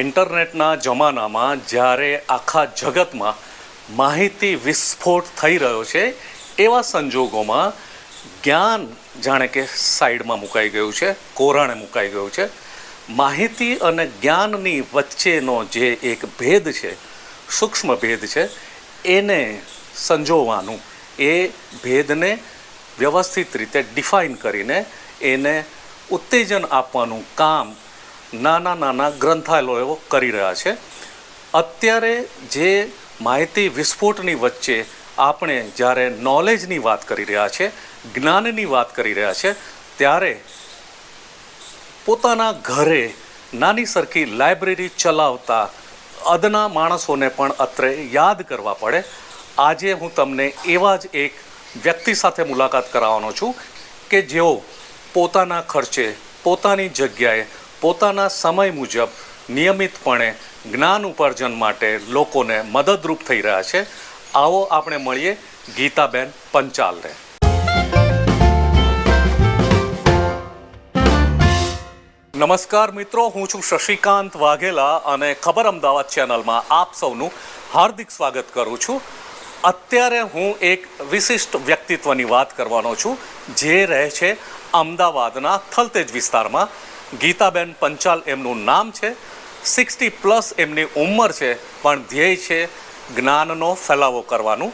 ઇન્ટરનેટના જમાનામાં જ્યારે આખા જગતમાં માહિતી વિસ્ફોટ થઈ રહ્યો છે, એવા સંજોગોમાં જ્ઞાન જાણે કે સાઈડમાં મુકાઈ ગયું છે, કોરાણે મુકાઈ ગયું છે. માહિતી અને જ્ઞાનની વચ્ચેનો જે એક ભેદ છે, સૂક્ષ્મ ભેદ છે, એને સંજોવાનું, એ ભેદને વ્યવસ્થિત રીતે ડિફાઇન કરીને એને ઉત્તેજન આપવાનું કામ નાના નાના ગ્રંથાલયો કરી રહ્યા છે. અત્યારે જે માહિતી વિસ્ફોટની વચ્ચે આપણે જ્યારે નોલેજની વાત કરી રહ્યા છે, જ્ઞાનની વાત કરી રહ્યા છે, ત્યારે પોતાના ઘરે નાની સરખી લાઇબ્રેરી ચલાવતા અદના માણસોને પણ અત્રે યાદ કરવા પડે. આજે હું તમને એવા જ એક વ્યક્તિ સાથે મુલાકાત કરાવવાનો છું કે જેઓ પોતાના ખર્ચે, પોતાની જગ્યાએ પોતાના સમય મુજબ નિયમિતપણે જ્ઞાન ઉપાર્જન માટે લોકોને મદદરૂપ થઈ રહ્યા છે. આવો આપણે મળીએ ગીતાબેન પંચાલને. નમસ્કાર મિત્રો, હું છું શશિકાંત વાઘેલા અને ખબર અમદાવાદ ચેનલમાં આપ સૌનું હાર્દિક સ્વાગત કરું છું. અત્યારે હું એક વિશિષ્ટ વ્યક્તિત્વની વાત કરવાનો છું, જે રહે છે અમદાવાદના થલતેજ વિસ્તારમાં. ગીતાબેન પંચાલ એમનું નામ છે. સિક્સટી પ્લસ એમની ઉંમર છે, પણ ધ્યેય છે જ્ઞાનનો ફેલાવો કરવાનું.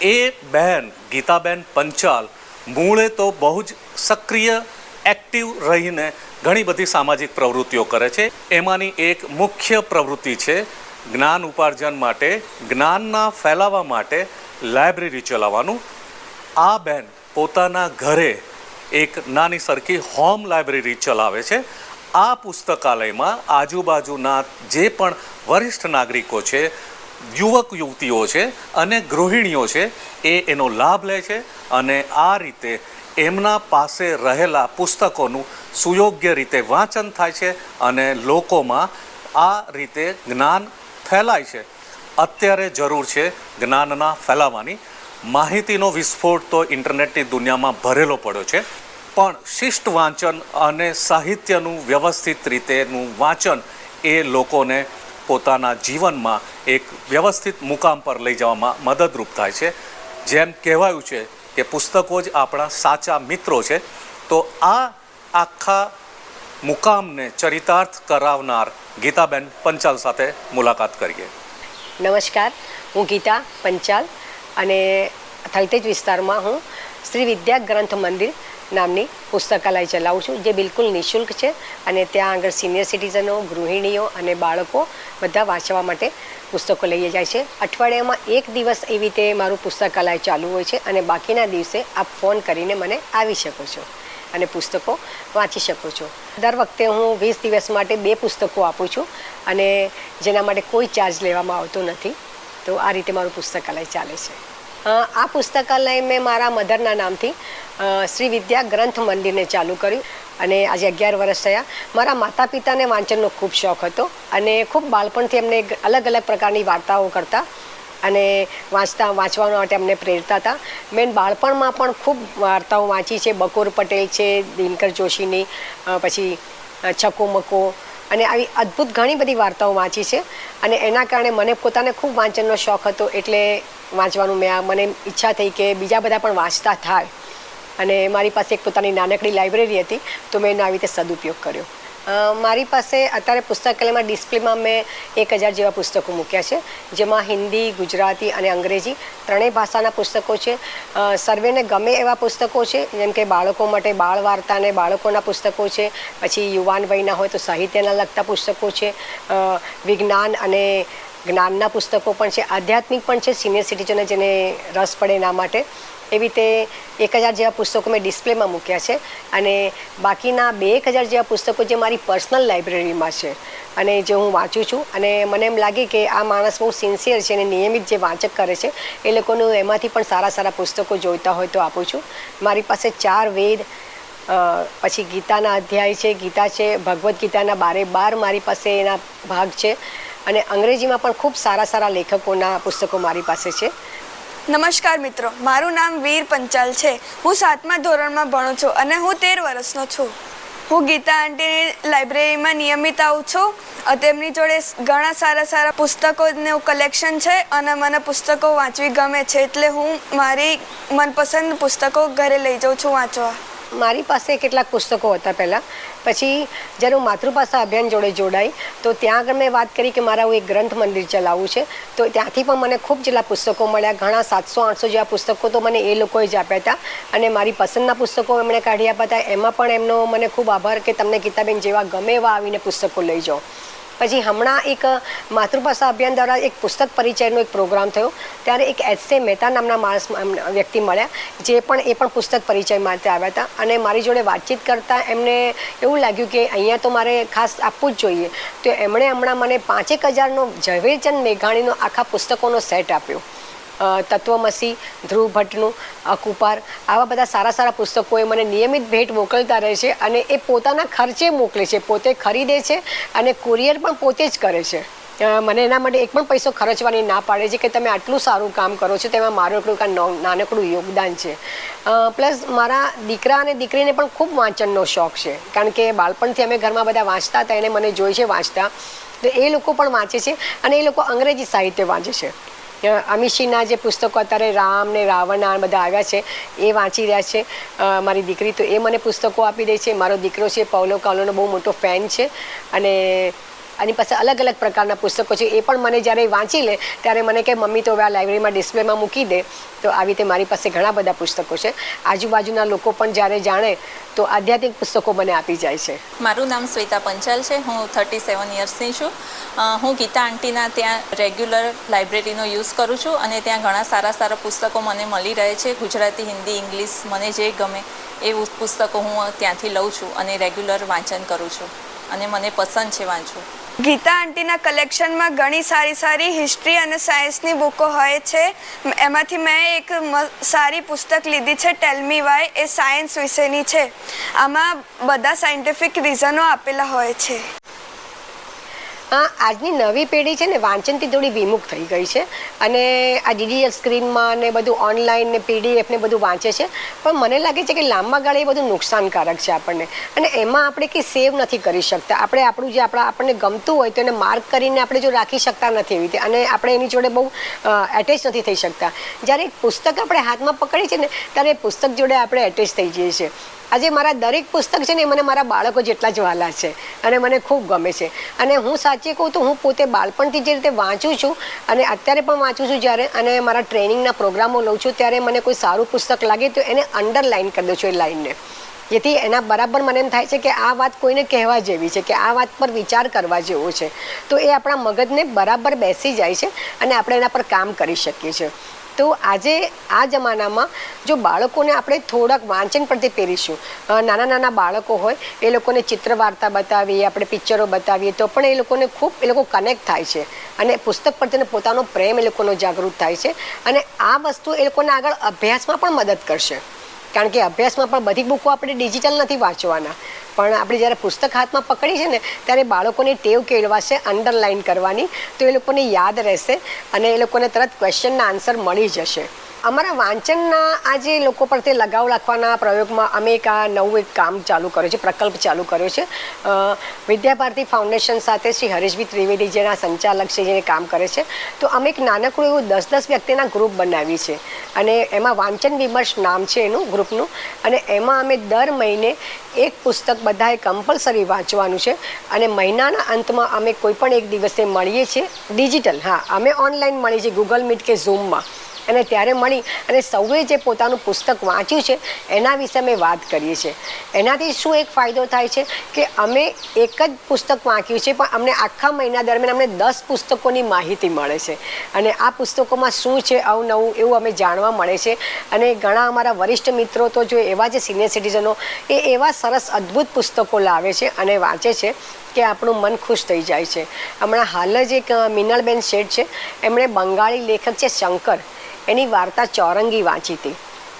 એ બહેન ગીતાબેન પંચાલ મૂળે તો બહુ જ સક્રિય એક્ટિવ રહીને ઘણી બધી સામાજિક પ્રવૃત્તિઓ કરે છે. એમાંની એક મુખ્ય પ્રવૃત્તિ છે જ્ઞાન ઉપાર્જન માટે, જ્ઞાનના ફેલાવા માટે લાઇબ્રેરી ચલાવવાનું. આ બેન પોતાના ઘરે એક નાની સરખી હોમ લાઇબ્રેરી ચલાવે છે. આ પુસ્તકાલયમાં આજુબાજુના જે પણ વરિષ્ઠ નાગરિકો છે, યુવક યુવતીઓ છે અને ગૃહિણીઓ છે, એ એનો લાભ લે છે અને આ રીતે એમના પાસે રહેલા પુસ્તકોનું સુયોગ્ય રીતે વાંચન થાય છે અને લોકોમાં આ રીતે જ્ઞાન ફેલાય છે. અત્યારે જરૂર છે જ્ઞાનના ફેલાવાની. માહિતીનો વિસ્ફોટ તો ઇન્ટરનેટની દુનિયામાં ભરેલો પડ્યો છે, પણ શિષ્ટ વાંચન અને સાહિત્યનું વ્યવસ્થિત રીતેનું વાંચન એ લોકોને પોતાના જીવનમાં એક વ્યવસ્થિત મુકામ પર લઈ જવામાં મદદરૂપ થાય છે. જેમ કહેવાયું છે કે પુસ્તકો જ આપણા સાચા મિત્રો છે, તો આ આખા મુકામને ચરિતાર્થ કરાવનાર ગીતાબેન પંચાલ સાથે મુલાકાત કરીએ. નમસ્કાર, હું ગીતા પંચાલ અને થલતેજ વિસ્તારમાં હું શ્રી વિદ્યા ગ્રંથ મંદિર નામની પુસ્તકાલય ચલાવું છું, જે બિલકુલ નિઃશુલ્ક છે અને ત્યાં આગળ સિનિયર સિટીઝનો ગૃહિણીઓ અને બાળકો બધા વાંચવા માટે પુસ્તકો લઈ જાય છે. અઠવાડિયામાં એક દિવસ એવી રીતે મારું પુસ્તકાલય ચાલુ હોય છે અને બાકીના દિવસે આપ ફોન કરીને મને આવી શકો છો અને પુસ્તકો વાંચી શકો છો. દર વખતે હું વીસ દિવસ માટે બે પુસ્તકો આપું છું અને જેના માટે કોઈ ચાર્જ લેવામાં આવતો નથી. તો આ રીતે મારું પુસ્તકાલય ચાલે છે. આ પુસ્તકાલય મેં મારા મધરના નામથી શ્રી વિદ્યા ગ્રંથ મંદિરને ચાલુ કર્યું અને આજે અગિયાર વર્ષ થયા. મારા માતા પિતાને વાંચનનો ખૂબ શોખ હતો અને ખૂબ બાળપણથી એમને અલગ અલગ પ્રકારની વાર્તાઓ કરતા અને વાંચતા વાંચવા માટે અમને પ્રેરતા હતા. મેં બાળપણમાં પણ ખૂબ વાર્તાઓ વાંચી છે. બકોર પટેલ છે, દિનકર જોશીની પછી છકો મકો અને આવી અદ્ભુત ઘણી બધી વાર્તાઓ વાંચી છે. અને એના કારણે મને પોતાને ખૂબ વાંચનનો શોખ હતો એટલે વાંચવાનું મેં મને ઈચ્છા થઈ કે બીજા બધા પણ વાંચતા થાય. અને મારી પાસે એક પોતાની નાનકડી લાઇબ્રેરી હતી, તો મેં એનો આવી રીતે સદુપયોગ કર્યો. મારી પાસે અત્યારે પુસ્તકાલયમાં ડિસ્પ્લેમાં મેં એક હજાર જેવા પુસ્તકો મૂક્યા છે, જેમાં હિન્દી, ગુજરાતી અને અંગ્રેજી ત્રણેય ભાષાના પુસ્તકો છે. સર્વેને ગમે એવા પુસ્તકો છે, જેમ કે બાળકો માટે બાળ વાર્તાને બાળકોના પુસ્તકો છે, પછી યુવાન વયના હોય તો સાહિત્યના લગતા પુસ્તકો છે વિજ્ઞાન અને જ્ઞાનના પુસ્તકો પણ છે, આધ્યાત્મિક પણ છે, સિનિયર સિટીઝને જેને રસ પડે એના માટે. એવી રીતે એક હજાર જેવા પુસ્તકો મેં ડિસ્પ્લેમાં મૂક્યા છે અને બાકીના બે એક હજાર જેવા પુસ્તકો જે મારી પર્સનલ લાઇબ્રેરીમાં છે અને જે હું વાંચું છું અને મને એમ લાગે કે આ માણસ બહુ સિન્સિયર છે અને નિયમિત જે વાંચક કરે છે એ લોકોનું એમાંથી પણ સારા સારા પુસ્તકો જોઈતા હોય તો આપું છું. મારી પાસે ચાર વેદ પછી ગીતાના અધ્યાય છે, ગીતા છે, ભગવદ્ ગીતાના બારે બાર મારી પાસે એના ભાગ છે અને અંગ્રેજીમાં પણ ખૂબ સારા સારા લેખકોના પુસ્તકો મારી પાસે છે. નમસ્કાર મિત્રો, મારું નામ વીર પંચાલ છે. હું સાતમા ધોરણમાં ભણું છું અને હું તેર વર્ષનો છું. હું ગીતા આંટીની લાઇબ્રેરીમાં નિયમિત આવું છું તેમની જોડે ઘણા સારા સારા પુસ્તકોનું કલેક્શન છે અને મને પુસ્તકો વાંચવી ગમે છે એટલે હું મારી મનપસંદ પુસ્તકો ઘરે લઈ જાઉં છું વાંચવા. મારી પાસે કેટલાક પુસ્તકો હતા પહેલાં. પછી જ્યારે હું માતૃભાષા અભિયાન જોડે જોડાઈ, તો ત્યાં આગળ મેં વાત કરી કે મારા હું એક ગ્રંથ મંદિર ચલાવવું છે. તો ત્યાંથી પણ મને ખૂબ જેટલા પુસ્તકો મળ્યા, ઘણા સાતસો, આઠસો જેવા પુસ્તકો તો મને એ લોકોએ જ આપ્યા હતા. અને મારી પસંદના પુસ્તકો એમણે કાઢી આપ્યા હતા. એમાં પણ એમનો મને ખૂબ આભાર કે તમને ગીતાબેન જેવા ગમે એવા આવીને પુસ્તકો લઈ જાઓ. પછી હમણાં એક માતૃભાષા અભિયાન દ્વારા એક પુસ્તક પરિચયનો એક પ્રોગ્રામ થયો. ત્યારે એક એચ સે મહેતા નામના માણસ વ્યક્તિ મળ્યા, જે પણ, એ પણ પુસ્તક પરિચય માટે આવ્યા હતા. અને મારી જોડે વાતચીત કરતાં એમને એવું લાગ્યું કે અહીંયા તો મારે ખાસ આપવું જ જોઈએ. તો એમણે હમણાં મને પાંચેક હજારનો ઝવેરચંદ મેઘાણીનો આખા પુસ્તકોનો સેટ આપ્યો. તત્વમસી, ધ્રુવ ભટ્ટનું અકુપાર આવા બધા સારા સારા પુસ્તકો એ મને નિયમિત ભેટ મોકલતા રહે છે અને એ પોતાના ખર્ચે મોકલે છે, પોતે ખરીદે છે અને કુરિયર પણ પોતે જ કરે છે. મને એના માટે એક પણ પૈસો ખર્ચવાની ના પાડે છે કે તમે આટલું સારું કામ કરો છો, તેમાં મારું એટલું નાનકડું યોગદાન છે. પ્લસ મારા દીકરા અને દીકરીને પણ ખૂબ વાંચનનો શોખ છે, કારણ કે બાળપણથી અમે ઘરમાં બધા વાંચતા હતા, એને મને જોઈ છે વાંચતા. તો એ લોકો પણ વાંચે છે અને એ લોકો અંગ્રેજી સાહિત્ય વાંચે છે. અમીશીના જે પુસ્તકો અત્યારે રામ ને રાવણ આ બધા આવ્યા છે, એ વાંચી રહ્યા છે. મારી દીકરી તો એ મને પુસ્તકો આપી દે છે. મારો દીકરો છે, પૌલો કાલોનો બહુ મોટો ફેન છે. અને આની પાસે અલગ અલગ પ્રકારના પુસ્તકો છે. એ પણ મને જ્યારે વાંચી લે, ત્યારે મને કે, મમ્મી, તો હવે આ લાઇબ્રેરીમાં ડિસ્પ્લેમાં મૂકી દે. તો આવી રીતે મારી પાસે ઘણા બધા પુસ્તકો છે. આજુબાજુના લોકો પણ જ્યારે જાણે, તો આધ્યાત્મિક પુસ્તકો મને આપી જાય છે. મારું નામ શ્વેતા પંચાલ છે. હું થર્ટી સેવન યર્સની છું. હું ગીતા આંટીના ત્યાં રેગ્યુલર લાઇબ્રેરીનો યુઝ કરું છું અને ત્યાં ઘણા સારા સારા પુસ્તકો મને મળી રહે છે. ગુજરાતી, હિન્દી, ઇંગ્લિશ મને જે ગમે એ પુસ્તકો હું ત્યાંથી લઉં છું અને રેગ્યુલર વાંચન કરું છું અને મને પસંદ છે વાંચવું. ગીતા આંટીના કલેક્શનમાં ઘણી સારી સારી હિસ્ટ્રી અને સાયન્સની બુકો હોય છે. એમાંથી મેં એક સારી પુસ્તક લીધી છે ટેલમી વાય એ સાયન્સ વિશેની છે. આમાં બધા સાયન્ટિફિક રીઝનો આપેલા હોય છે. હા, આજની નવી પેઢી છે ને વાંચનથી થોડી વિમુખ થઈ ગઈ છે અને આ ડિજિટલ સ્ક્રીનમાં ને બધું ઓનલાઈન ને પીડીએફ ને બધું વાંચે છે. પણ મને લાગે છે કે લાંબા ગાળે એ બધું નુકસાનકારક છે આપણને. અને એમાં આપણે કંઈ સેવ નથી કરી શકતા. આપણે આપણું જે આપણા આપણને ગમતું હોય તો એને માર્ક કરીને આપણે જો રાખી શકતા નથી એવી રીતે. અને આપણે એની જોડે બહુ એટેચ નથી થઈ શકતા. જ્યારે એક પુસ્તક આપણે હાથમાં પકડીએ છીએ ને, ત્યારે એ પુસ્તક જોડે આપણે એટેચ થઈ જઈએ છીએ. આજે મારા દરેક પુસ્તક છે ને એ મને મારા બાળકો જેટલા જ વહાલા છે અને મને ખૂબ ગમે છે. અને હું સાચી કહું તો હું પોતે બાળપણથી જે રીતે વાંચું છું અને અત્યારે પણ વાંચું છું જ્યારે અને મારા ટ્રેનિંગના પ્રોગ્રામો લઉં છું ત્યારે મને કોઈ સારું પુસ્તક લાગે તો એને અંડરલાઇન કરી દઉં છું એ લાઇનને જેથી એના બરાબર મને એમ થાય છે કે આ વાત કોઈને કહેવા જેવી છે કે આ વાત પર વિચાર કરવા જેવો છે. તો એ આપણા મગજને બરાબર બેસી જાય છે અને આપણે એના પર કામ કરી શકીએ છીએ. તો આજે આ જમાનામાં જો બાળકોને આપણે થોડાક વાંચન પરથી પહેરીશું. નાના નાના બાળકો હોય, એ લોકોને ચિત્ર વાર્તા બતાવીએ, આપણે પિક્ચરો બતાવીએ, તો પણ એ લોકોને ખૂબ, એ લોકો કનેક્ટ થાય છે. અને પુસ્તક પ્રત્યેનો પોતાનો પ્રેમ એ લોકોનો જાગૃત થાય છે. અને આ વસ્તુ એ લોકોને આગળ અભ્યાસમાં પણ મદદ કરશે. કારણ કે અભ્યાસમાં પણ બધી બુકો આપણે ડિજિટલ નથી વાંચવાના. પણ આપણે જ્યારે પુસ્તક હાથમાં પકડી છે ને, ત્યારે બાળકોને ટેવ કેળવાશે અંડરલાઇન કરવાની, તો એ લોકોને યાદ રહેશે અને એ લોકોને તરત ક્વેશ્ચનના આન્સર મળી જશે. અમારા વાંચનના આ જે લોકો તે લગાવ રાખવાના પ્રયોગમાં અમે એક આ નવું એક કામ ચાલુ કર્યું છે, પ્રકલ્પ ચાલુ કર્યો છે. વિદ્યાભારતી ફાઉન્ડેશન સાથે શ્રી હરીશભી ત્રિવેદી જેના સંચાલક છે, જેને કામ કરે છે. તો અમે એક નાનકડું એવું દસ દસ વ્યક્તિના ગ્રુપ બનાવી છે. અને એમાં વાંચન વિમર્શ નામ છે એનું ગ્રુપનું. અને એમાં અમે દર મહિને એક પુસ્તક બધાએ કમ્પલસરી વાંચવાનું છે. અને મહિનાના અંતમાં અમે કોઈ પણ એક દિવસે મળીએ છીએ. ડિજિટલ, હા, અમે ઓનલાઈન મળીએ છીએ ગૂગલ મીટ કે ઝૂમમાં. અને ત્યારે મળી અને સૌએ જે પોતાનું પુસ્તક વાંચ્યું છે, એના વિશે અમે વાત કરીએ છીએ. એનાથી શું એક ફાયદો થાય છે કે અમે એક જ પુસ્તક વાંચ્યું છે પણ અમને આખા મહિના દરમિયાન અમને દસ પુસ્તકોની માહિતી મળે છે. અને આ પુસ્તકોમાં શું છે, અવનવું એવું અમે જાણવા મળે છે. અને ઘણા અમારા વરિષ્ઠ મિત્રો તો જો એવા જે સિનિયર સિટીઝનો એ એવા સરસ અદ્ભુત પુસ્તકો લાવે છે અને વાંચે છે કે આપણું મન ખુશ થઈ જાય છે. હમણાં હાલ જ એક મિનલબેન શેઠ છે. એમણે બંગાળી લેખક છે, શંકર. એની વાર્તા ચોરંગી વાંચી હતી.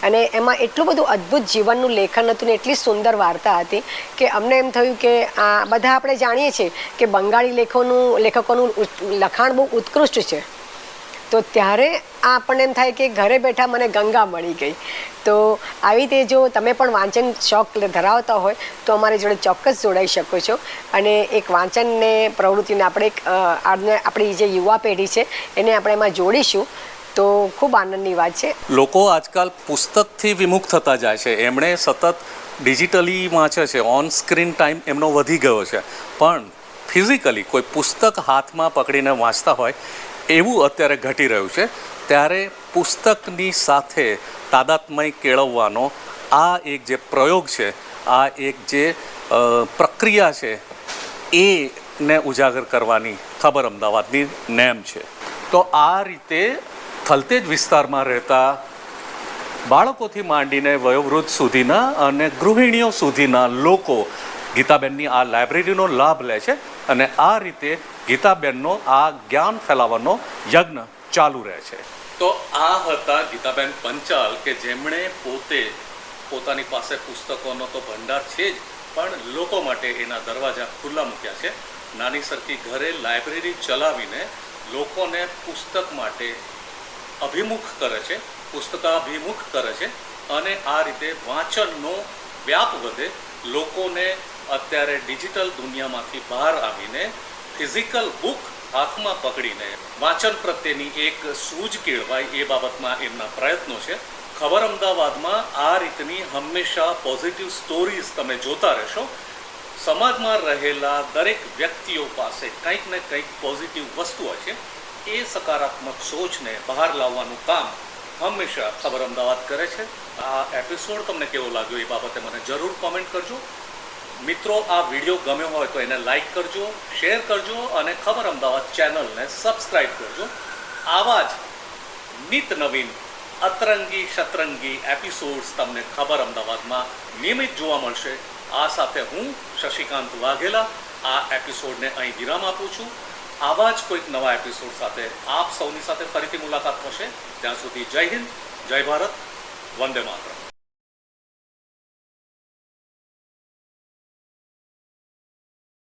અને એમાં એટલું બધું અદ્ભુત જીવનનું લેખન હતું ને એટલી સુંદર વાર્તા હતી કે અમને એમ થયું કે આ બધા આપણે જાણીએ છીએ કે બંગાળી લેખોનું, લેખકોનું લખાણ બહુ ઉત્કૃષ્ટ છે. તો ત્યારે આ આપણને એમ થાય કે ઘરે બેઠા મને ગંગા મળી ગઈ. તો આવી રીતે જો તમે પણ વાંચન શોખ ધરાવતા હોય તો અમારી જોડે ચોક્કસ જોડાઈ શકો છો. અને એક વાંચનને, પ્રવૃત્તિને આપણે એક આપણી જે યુવા પેઢી છે એને આપણે એમાં જોડીશું. તો ખૂબ આનંદની વાત છે. લોકો આજકાલ પુસ્તકથી વિમુખ થતા જાય છે. એમણે સતત ડિજિટલી વાંચે છે. ઓન સ્ક્રીન ટાઈમ એમનો વધી ગયો છે. પણ ફિઝિકલી કોઈ પુસ્તક હાથમાં પકડીને વાંચતા હોય એવું અત્યારે ઘટી રહ્યું છે. ત્યારે પુસ્તકની સાથે તાદાત્મય કેળવવાનો આ એક જે પ્રયોગ છે, આ એક જે પ્રક્રિયા છે એને ઉજાગર કરવાની ખબર અમદાવાદની નેમ છે. તો આ રીતે થલતેજ વિસ્તારમાં રહેતા બાળકોથી માંડીને વયોવૃદ્ધ સુધીના અને ગૃહિણીઓ સુધીના લોકો ગીતાબેનની આ લાઇબ્રેરીનો લાભ લે છે અને આ રીતે ગીતાબેનનો આ જ્ઞાન ફેલાવવાનો યજ્ઞ ચાલુ રહે છે. તો આ હતા ગીતાબેન પંચાલ કે જેમણે પોતે પોતાની પાસે પુસ્તકોનો તો ભંડાર છે જ, પણ લોકો માટે એના દરવાજા ખુલ્લા મૂક્યા છે. નાની સરખી ઘરે લાઇબ્રેરી ચલાવીને લોકોને પુસ્તક માટે અભિમુખ કરે છે, પુસ્તકાભિમુખ કરે છે અને આ રીતે વાંચનનો વ્યાપ વધે, લોકોને અત્યારે ડિજિટલ દુનિયામાંથી બહાર આવીને ફિઝિકલ બુક હાથમાં પકડીને વાંચન પ્રત્યેની એક સૂઝ કેળવાય એ બાબતમાં એમના પ્રયત્નો છે. ખબર અમદાવાદમાં આ રીતની હંમેશા પોઝિટિવ સ્ટોરીઝ તમે જોતા રહેશો. સમાજમાં રહેલા દરેક વ્યક્તિઓ પાસે કંઈક ને કંઈક પોઝિટિવ વસ્તુ હોય છે. એ સકારાત્મક સોચને બહાર લાવવાનું કામ હંમેશા ખબર અમદાવાદ કરે છે. આ એપિસોડ તમને કેવો લાગ્યો એ બાબતે મને જરૂર કોમેન્ટ કરજો. મિત્રો, આ વીડિયો ગમ્યો હોય તો એને લાઇક કરજો શેર કરજો અને ખબર અમદાવાદ ચેનલને સબસ્ક્રાઈબ કરજો. આવા જ નિત નવીન અતરંગી શતરંગી એપિસોડ્સ તમને ખબર અમદાવાદમાં નિયમિત જોવા મળશે. આ સાથે હું શશિકાંત વાઘેલા આ એપિસોડને અહીં વિરામ આપું છું. આવા જ કોઈક નવા એપિસોડ સાથે આપ સૌની સાથે ફરીથી મુલાકાત થશે. ત્યાં સુધી જય હિન્દ, જય ભારત, વંદે માતરમ.